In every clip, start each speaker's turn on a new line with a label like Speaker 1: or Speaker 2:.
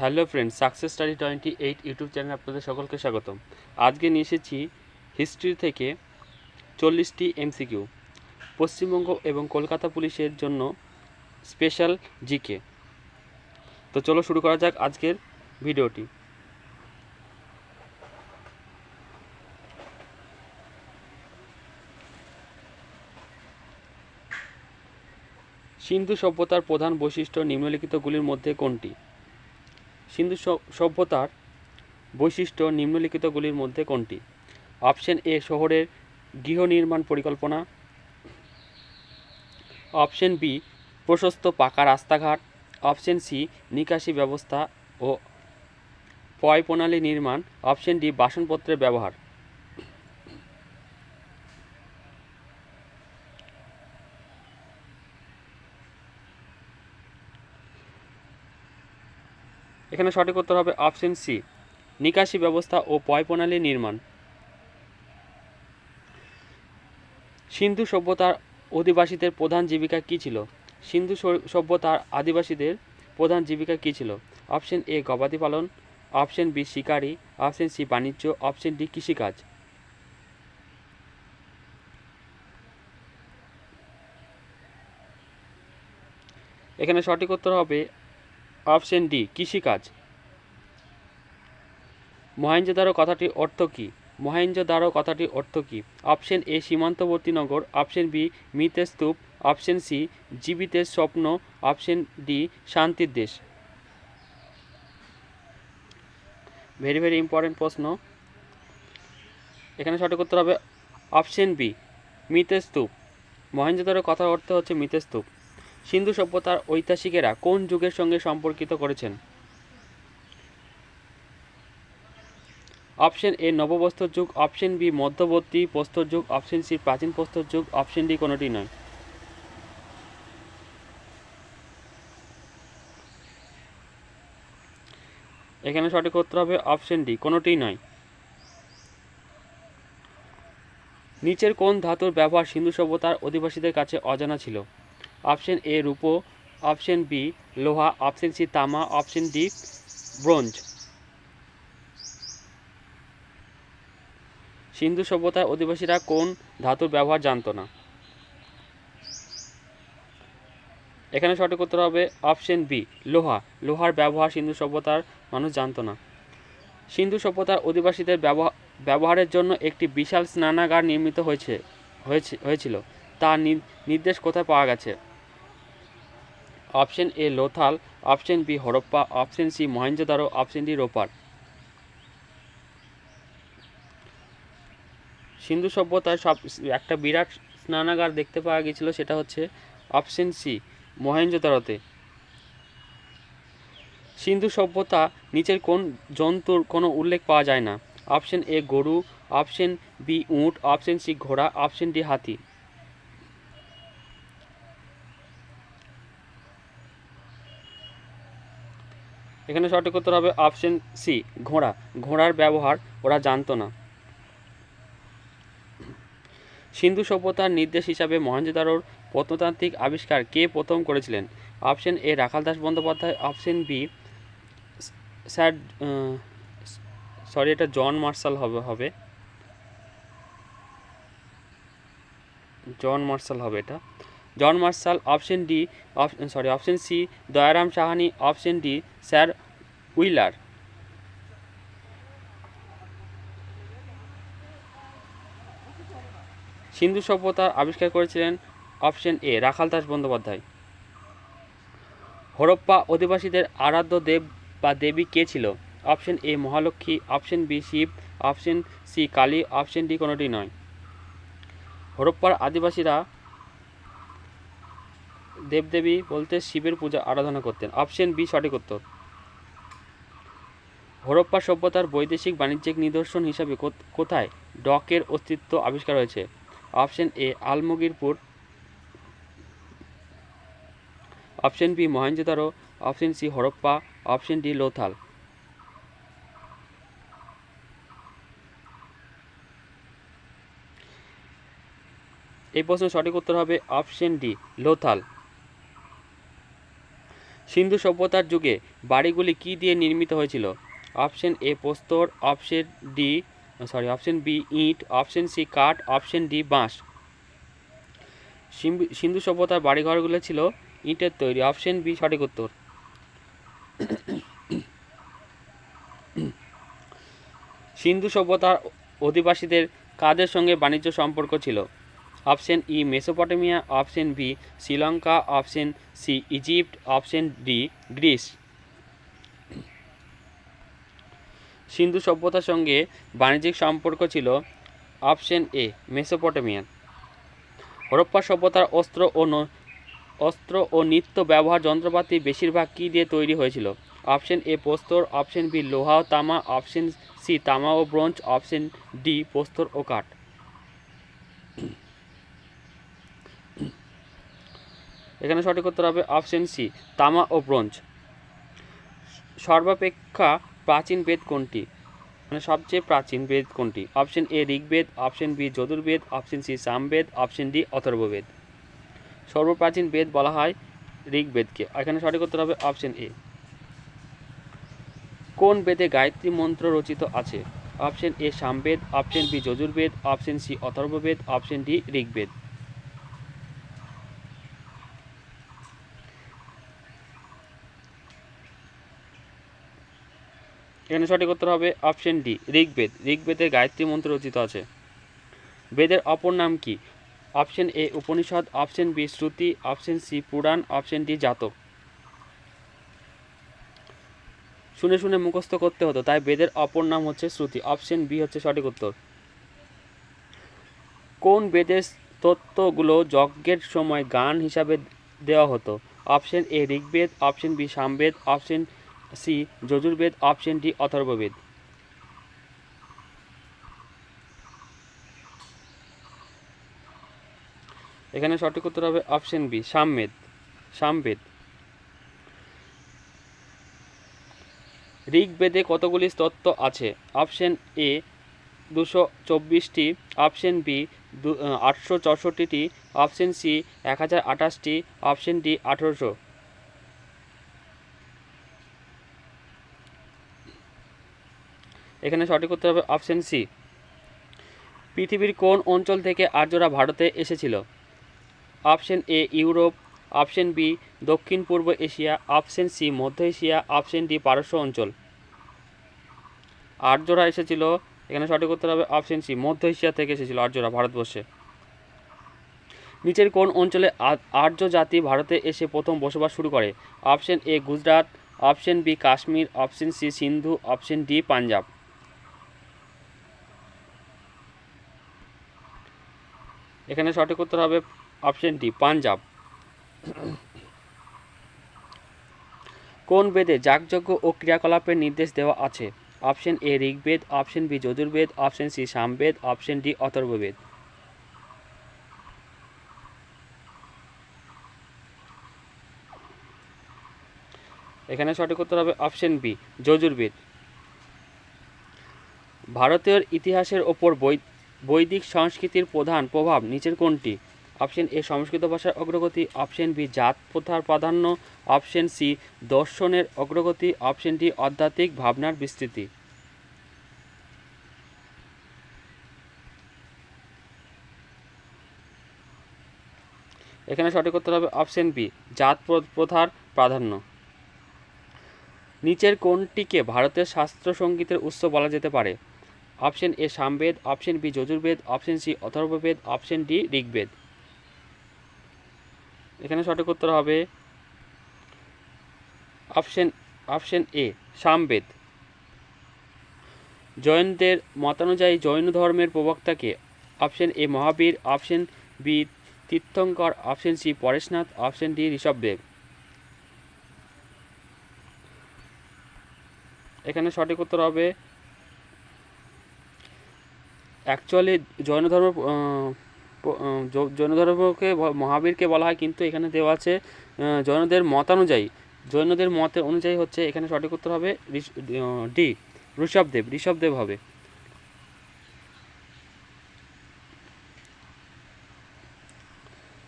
Speaker 1: Hello friend success study twenty eight YouTube চ্যানেলে আপনাদের সকলকে স্বাগতম। আজকে নিয়ে এসেছি হিস্ট্রি থেকে চল্লিশটি এমসিকিউ, পশ্চিমবঙ্গ এবং কলকাতা পুলিশের জন্য স্পেশাল জিকে। তো চলো শুরু করা যাক আজকের ভিডিওটি। সিন্ধু সভ্যতার প্রধান বৈশিষ্ট্য নিম্নলিখিতগুলির মধ্যে কোনটি? সিন্ধু সভ্যতার বৈশিষ্ট্য নিম্নলিখিতগুলির মধ্যে কোনটি? অপশন এ, শহরের গৃহ নির্মাণ পরিকল্পনা। অপশন বি, প্রশস্ত পাকা রাস্তাঘাট। অপশন সি, নিকাশি ব্যবস্থা ও পয় প্রণালী নির্মাণ। অপশন ডি, বাসনপত্রের ব্যবহার। এখানে সঠিক উত্তর হবে অপশন সি, নিকাশি ব্যবস্থা ও পয় প্রণালী নির্মাণ। সিন্ধু সভ্যতার অধিবাসীদের প্রধান জীবিকা কী ছিল? সিন্ধু সভ্যতার আদিবাসীদের প্রধান জীবিকা কী ছিল? অপশন এ, গবাদি পালন, অপশন বি, শিকারি, অপশন সি, বাণিজ্য, অপশন ডি, কৃষিকাজ। এখানে সঠিক উত্তর হবে অপশন ডি, কৃষিকাজ। মহেঞ্জোদারো কথাটি অর্থ কী? মহেঞ্জোদারো কথাটি অর্থ কী? অপশন এ, সীমান্তবর্তী নগর। অপশন বি, মৃতের স্তূপ। অপশন সি, জীবিতের স্বপ্ন। অপশন ডি, শান্তির দেশ। ভেরি ভেরি ইম্পর্টেন্ট প্রশ্ন। এখানে সঠিক উত্তর হবে অপশন বি, মৃতের স্তূপ। মহেঞ্জোদারো কথার অর্থ হচ্ছে মৃতের স্তূপ। সিন্ধু সভ্যতার ঐতিহাসিকেরা কোন যুগের সঙ্গে সম্পর্কিত করেছেন? অপশন এ, নববস্তর যুগ। অপশন বি, মধ্যবর্তী প্রস্তর যুগ। অপশন সি, প্রাচীন প্রস্তর যুগ। অপশন ডি, কোনোটি নয়। এখানে সঠিক উত্তর হবে অপশন ডি কোনোটিই নয়। নিচের কোন ধাতুর ব্যবহার সিন্ধু সভ্যতার অধিবাসীদের কাছে অজানা ছিল? অপশন এ রূপো, অপশন বি লোহা, অপশন সি তামা, অপশন ডি ব্রোঞ্জ। সিন্ধু সভ্যতার অধিবাসীরা কোন ধাতুর ব্যবহার জানতো না? এখানে সঠিক উত্তর হবে অপশন বি, লোহা। লোহার ব্যবহার সিন্ধু সভ্যতার মানুষ জানতো না। সিন্ধু সভ্যতার অধিবাসীদের ব্যবহার ব্যবহারের জন্য একটি বিশাল স্নানাগার নির্মিত হয়েছে হয়েছে, হয়েছিল। নি- নির্দেশ কোথায় পাওয়া গেছে? Option A Lothal, option B Harappa, option C Mohenjodaro option D Ropar. Sindhu সভ্যতার সব একটা বিরাট স্নানাগার দেখতে পাওয়া গিয়েছিল, সেটা হচ্ছে অপশন সি মহেঞ্জোদারোতে সিন্ধু সভ্যতা নিচের কোন জন্তুর কোনো উল্লেখ পাওয়া যায় না। অপশন এ গরু, অপশন বি উট, অপশন সি ঘোড়া, অপশন ডি হাতি। এখানে সঠিক উত্তর হবে অপশন সি ঘোড়া। ঘোড়ার ব্যবহার ওরা জানতো না। সিন্ধু সভ্যতার নির্দেশ হিসাবে মহেঞ্জোদারোর প্রত্নতান্ত্রিক আবিষ্কার কে প্রথম করেছিলেন? Option A Rakhal Das Bandyopadhyay. Option B sir sorry এটা জন মার্শাল হবে হবে। জন মার্শাল হবে এটা। John Marshall, option D sorry, option C, Dayaram Sahni, option D, sir Wheeler. Sindhu সভ্যতার আবিষ্কার করেছিলেন অপশন এ, রাখাল দাস বন্দ্যোপাধ্যায়। হরপ্পা অধিবাসীদের আরাধ্য দেব বা দেবী কে ছিল? Option A, Mahalakshmi, option B, Shiva, option C, Kali, option D কোনোটি নয়। হরপ্পার আদিবাসীরা দেবদেবী বলতে শিবের পূজা, আরাধনা করতেন। অপশন বি, সঠিক উত্তর। হরপ্পা সভ্যতার বৈদেশিক বাণিজ্যিক নিদর্শন হিসাবে কোথ- কোথায় ডকের অস্তিত্ব আবিষ্কার হয়েছে? Option A, Alamgirpur. Option B Mohenjodaro option C, Harappa. Option D, Lothal. এই প্রশ্নের সঠিক উত্তর হবে অপশন ডি, লোথাল। সিন্ধু সভ্যতার যুগে বাড়িগুলি কী দিয়ে নির্মিত হয়েছিল? অপশন এ প্রস্তর, option D, sorry, option B ইট, অপশন সি কাঠ, অপশন ডি বাঁশ। সিন্ধু সভ্যতার বাড়িঘরগুলো ছিল ইটের তৈরি, অপশন বি সঠিক উত্তর। সিন্ধু সভ্যতার অধিবাসীদের কাদের সঙ্গে বাণিজ্য সম্পর্ক ছিল? Option E Mesopotamia, option B Sri Lanka, option C Egypt, option D Greece. Sindhu সভ্যতার সঙ্গে বাণিজ্যিক সম্পর্ক ছিল অপশন এ মেসোপটেমিয়ান হরপ্পা সভ্যতার অস্ত্র ও অস্ত্র ও নিত্য ব্যবহার যন্ত্রপাতি বেশিরভাগ কী দিয়ে তৈরি হয়েছিল? অপশন এ, প্রস্তর, অপশন বি, লোহা ও তামা, অপশন সি, তামা ও ব্রোঞ্জ, অপশন ডি, প্রস্তর ও কাঠ। এখানে সঠিক উত্তর হবে অপশন সি তামা ও ব্রোঞ্জ। সর্বাপেক্ষা প্রাচীন বেদ কোনটি? মানে সবচেয়ে প্রাচীন বেদ কোনটি? Option A Rigveda option B Yajurveda option C Samaveda option D Atharvaveda. সর্বপ্রাচীন বেদ বলা হয় ঋগ্বেদকে। এখানে সঠিক উত্তর হবে অপশন এ কোন বেদে গায়ত্রী মন্ত্র রচিত আছে? Option A Samaveda option B Yajurveda option C Atharvaveda option D Rigveda. এখানে সঠিক উত্তর হবে অপশন ডি, ঋগ্বেদ। ঋগ্বেদের গায়ত্রী মন্ত্র রচিত আছে। বেদের অপর নাম কি? Option A, Upanishad. Option B, Shruti. Option C, Purana. Option D, Jataka. শুনে শুনে মুখস্থ করতে হতো, তাই বেদের অপর নাম হচ্ছে শ্রুতি। অপশন বি হচ্ছে সঠিক উত্তর। কোন বেদের তত্ত্বগুলো যজ্ঞের সময় গান হিসাবে দেওয়া হতো? Option A, Rigveda. Option B, Samaveda. Option C Yajurveda option D Atharvaveda. এখানে সঠিক উত্তর হবে অপশন বি সামবেদ। সামবেদ। ঋগ্বেদে কতগুলি স্তত্ব আছে? অপশন এ দুশো চব্বিশটি। অপশন বি আটশো চৌষট্টিটি। অপশন সি এক হাজার আঠাশটি। অপশন ডি আঠেরোশো। এখানে সঠিক উত্তর হবে অপশন সি। পৃথিবীর কোন অঞ্চল থেকে আর্যরা ভারতে এসেছিল? Option A, Europe. Option B, দক্ষিণ পূর্ব এশিয়া। অপশন সি, মধ্য এশিয়া। অপশন ডি, পারস্য অঞ্চল। আর্যরা এসেছিল। এখানে সঠিক উত্তর হবে অপশন সি, মধ্য এশিয়া থেকে এসেছিল আর্যরা ভারতবর্ষে। নিচের কোন অঞ্চলে আর্য জাতি ভারতে এসে প্রথম বসবাস শুরু করে? Option A, Gujarat. Option B, Kashmir. Option C, Sindhu. Option D, Punjab. এখানে সঠিক উত্তর হবে অপশন ডি পাঞ্জাব কোন বেদে যাগযজ্ঞ ও ক্রিয়াকলাপের নির্দেশ দেওয়া আছে? Option A Rigveda option B Yajurveda option C Samaveda option D Atharvaveda. এখানে সঠিক উত্তর হবে অপশন বি যজুর্বেদ ভারতীয় ইতিহাসের ওপর বৈ- বৈদিক সংস্কৃতির প্রধান প্রভাব নিচের কোনটি? অপশন এ, সংস্কৃত ভাষার অগ্রগতি। অপশন বি, জাত প্রথার প্রাধান্য। অপশন সি, দর্শনের অগ্রগতি। অপশন ডি, আধ্যাত্মিক ভাবনার বিস্তৃতি। এখানে সঠিক উত্তর হবে অপশন বি, জাত প্র- প্রথার প্রাধান্য। নিচের কোনটিকে ভারতের শাস্ত্র সঙ্গীতের উৎস বলা যেতে পারে? Option A Samaveda, option B Yajurveda, option C Atharvaveda, option D Rigveda. এখানে সঠিক উত্তর হবে অপশন অপশন এ, সামবেদ। জৈনদের মতানুযায়ী জৈন ধর্মের প্রবক্তাকে option A Mahavira, option B Tirthankara, option C Pareshnath, option D Rishabhdev. এখানে সঠিক উত্তর হবে অ্যাকচুয়ালি জৈন ধর্ম জৈন ধর্মকে মহাবীরকে বলা হয়, কিন্তু এখানে দেওয়া আছে জৈনদের মতানুযায়ী জৈনদের মতে অনুযায়ী হচ্ছে, এখানে সঠিক উত্তর হবে ডি ঋষভদেব ঋষভদেব হবে।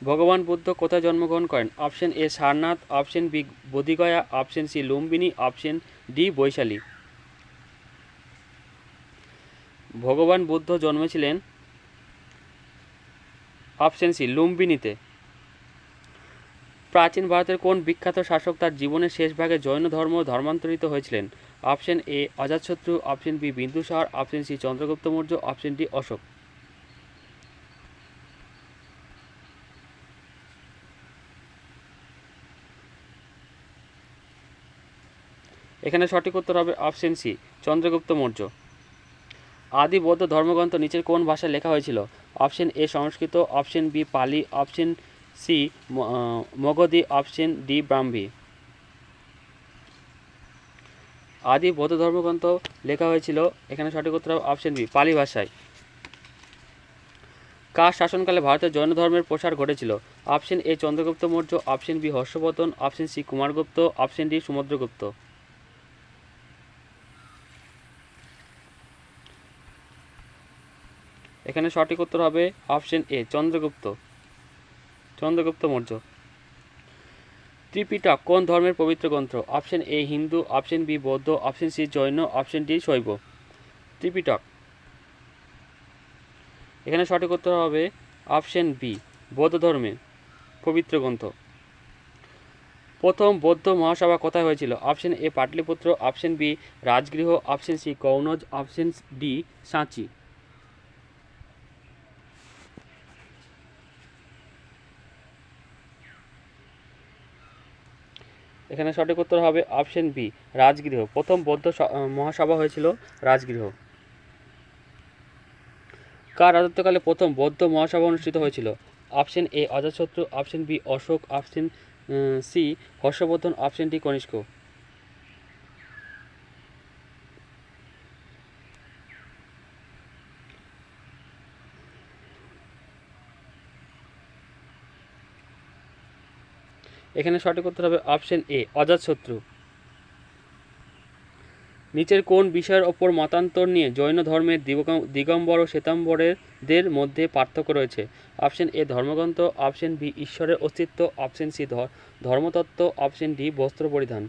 Speaker 1: ভগবান বুদ্ধ কোথায় জন্মগ্রহণ করেন? Option A Sarnath, option B Bodhgaya, option C Lumbini, option D Vaishali. ভগবান বুদ্ধ জন্মেছিলেন অপশন সি লুম্বিনীতে। প্রাচীন ভারতের কোন বিখ্যাত শাসক তার জীবনের শেষ ভাগে জৈন ধর্ম ধর্মান্তরিত হয়েছিলেন? Option A, Ajatashatru, option B, Bindusara, option C, Chandragupta Maurya, option D, Ashoka. এখানে সঠিক উত্তর হবে অপশন সি, চন্দ্রগুপ্ত মৌর্য। আদি বৌদ্ধ ধর্মগ্রন্থ নিচের কোন ভাষায় লেখা হয়েছিল? Option A Sanskrit, option B Pali, option C Magadhi, option D Brahmi. আদি বৌদ্ধ ধর্মগ্রন্থ লেখা হয়েছিল, এখানে সঠিক উত্তর অপশন বি, পালি ভাষায়। কার শাসনকালে ভারতের জৈন ধর্মের প্রসার ঘটেছিল? Option A Chandragupta Maurya, option B Harshavardhana, option C Kumaragupta, option D Samudragupta এখানে সঠিক উত্তর হবে অপশন এ, চন্দ্রগুপ্ত। চন্দ্রগুপ্ত মৌর্য। ত্রিপিটক কোন ধর্মের পবিত্র গ্রন্থ? Option A, Hindu, option B, বৌদ্ধ, option C, Jain, option D, Shaiva. Tripitaka. এখানে সঠিক উত্তর হবে অপশন বি, বৌদ্ধ ধর্মে পবিত্র গ্রন্থ। প্রথম বৌদ্ধ মহাসভা কোথায় হয়েছিল? Option A, Pataliputra, option B, Rajgriha, option C, Kannauj, option D, সাঁচি। এখানে সঠিক উত্তর হবে অপশন বি, রাজগৃহ। প্রথম বৌদ্ধ মহাসভা হয়েছিল রাজগৃহ। কার রাজত্বকালে প্রথম বৌদ্ধ মহাসভা অনুষ্ঠিত হয়েছিল? Option A, Ajatashatru. Option B, Ashoka. Option C, Harshavardhana. Option D, Kanishka. এখানে সঠিক উত্তর হবে অপশন এ অজাতশত্রু নিচের কোন বিষয়ের ওপর মতান্তর নিয়ে জৈন ধর্মের দিগম্বর ও শ্বেতাম্বরেদের মধ্যে পার্থক্য রয়েছে? অপশন এ, ধর্মগ্রন্থ। অপশন বি, ঈশ্বরের অস্তিত্ব। অপশন সি ধর্মতত্ত্ব। অপশন ডি, বস্ত্র পরিধান।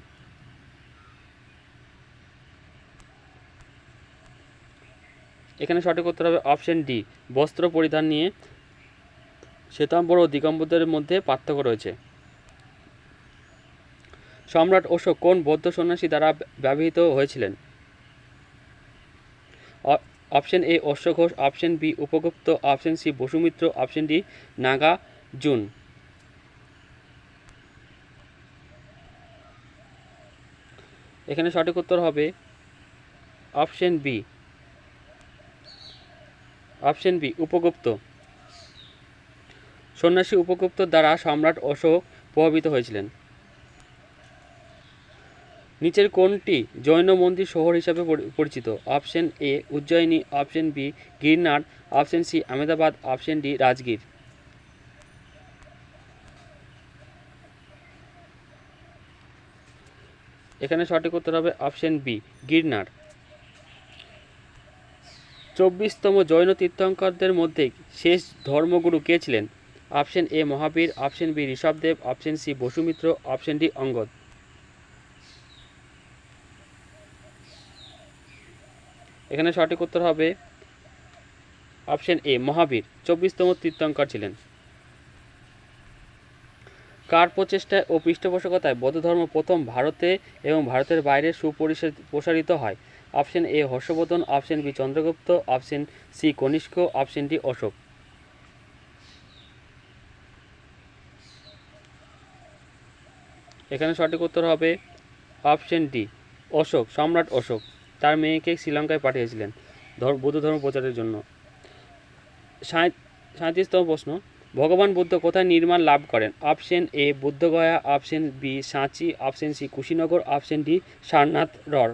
Speaker 1: এখানে সঠিক উত্তর হবে অপশন ডি, বস্ত্র পরিধান নিয়ে শ্বেতাম্বর ও দিগম্বরদের মধ্যে পার্থক্য রয়েছে। সম্রাট অশোক কোন বৌদ্ধ সন্ন্যাসী দ্বারা ব্যবহৃত হয়েছিলেন? অপশন এ অশ্ব Ghosh, option B Upagupta, option C Vasumitra, option D Nagarjuna. এখানে সঠিক উত্তর হবে option B. Option B, Upagupta. সন্ন্যাসী উপগুপ্ত দ্বারা সম্রাট অশোক প্রভাবিত হয়েছিলেন। নিচের কোনটি জৈন মন্দির শহর হিসাবে পরি- পরিচিত। Option A, Ujjayini. Option B, Girnar. Option C, Ahmedabad. Option D, Rajgir. এখানে সঠিক উত্তর হবে অপশন বি, গিরনার। চব্বিশতম জৈন তীর্থঙ্করদের মধ্যে শেষ ধর্মগুরু কে ছিলেন? Option A, Mahavira. Option B, Rishabhdev. Option C, Vasumitra. Option D, Angad. এখানে সঠিক উত্তর হবে অপশন এ, মহাবীর। চব্বিশতম তীর্থঙ্কর ছিলেন। কার প্রচেষ্টায় ও পৃষ্ঠপোষকতায় বৌদ্ধ ধর্ম প্রথম ভারতে এবং ভারতের বাইরে সুপরিসর- প্রসারিত হয়? Option A, Harshavardhana. Option B, Chandragupta. Option C, Kanishka. Option D, Ashoka. এখানে সঠিক উত্তর হবে অপশন ডি, অশোক। সম্রাট অশোক। তার মেয়েকে শ্রীলঙ্কায় পাঠিয়েছিলেন ধর্ম বৌদ্ধ ধর্ম প্রচারের জন্য। সাঁইত্রিশতম প্রশ্ন, ভগবান বুদ্ধ কোথায় নির্মাণ লাভ করেন? Option A, Bodhgaya, option B, সাঁচি, option C, Kushinagar, option D, Sarnath রর।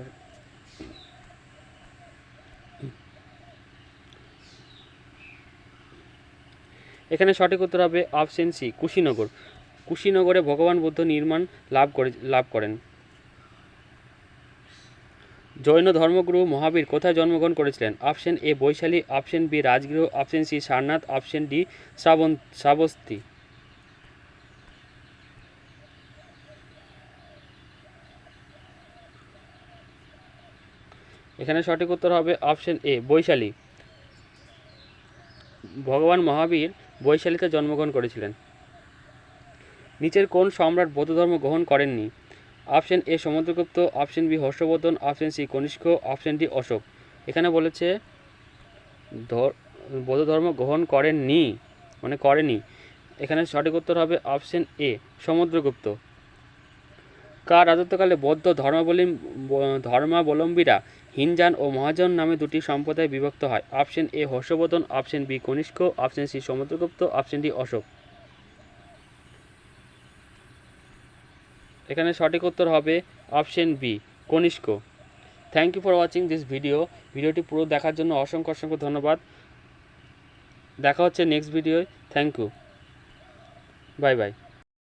Speaker 1: এখানে সঠিক উত্তর হবে অপশন সি, কুশীনগর। কুশীনগরে ভগবান বুদ্ধ নির্মাণ লাভ করে, লাভ করেন। জৈন ধর্মগুরু মহাবীর কোথায় জন্মগ্রহণ করেছিলেন? Option A, Vaishali, option B Rajgriha option C, Sarnath, option D, শ্রাবণ, শ্রাবস্তী। এখানে সঠিক উত্তর হবে অপশন এ, বৈশালী। ভগবান মহাবীর বৈশালীতে জন্মগ্রহণ করেছিলেন। নিচের কোন সম্রাট বৌদ্ধ ধর্ম গ্রহণ করেননি? Option A Samudragupta, option B Harshavardhana, option C Kanishka, option D Ashoka. এখানে বলেছে বৌদ্ধ ধর্ম গ্রহণ করেননি মানে করেনি। এখানে সঠিক উত্তর হবে অপশন এ, সমুদ্রগুপ্ত। কার রাজত্বকালে বৌদ্ধ ধর্মাবলী ধর্মাবলম্বীরা হিনজান ও মহাজন নামে দুটি সম্প্রদায় বিভক্ত হয়। Option A Harshavardhana, option B Kanishka, option C Samudragupta, option D Ashoka. এখানে সঠিক উত্তর হবে option B, Kanishka. Thank you for watching this video ভিডিওটি পুরো দেখার জন্য অসংখ্য অসংখ্য ধন্যবাদ। দেখা হচ্ছে নেক্সট ভিডিওয় থ্যাংক ইউ বাই বাই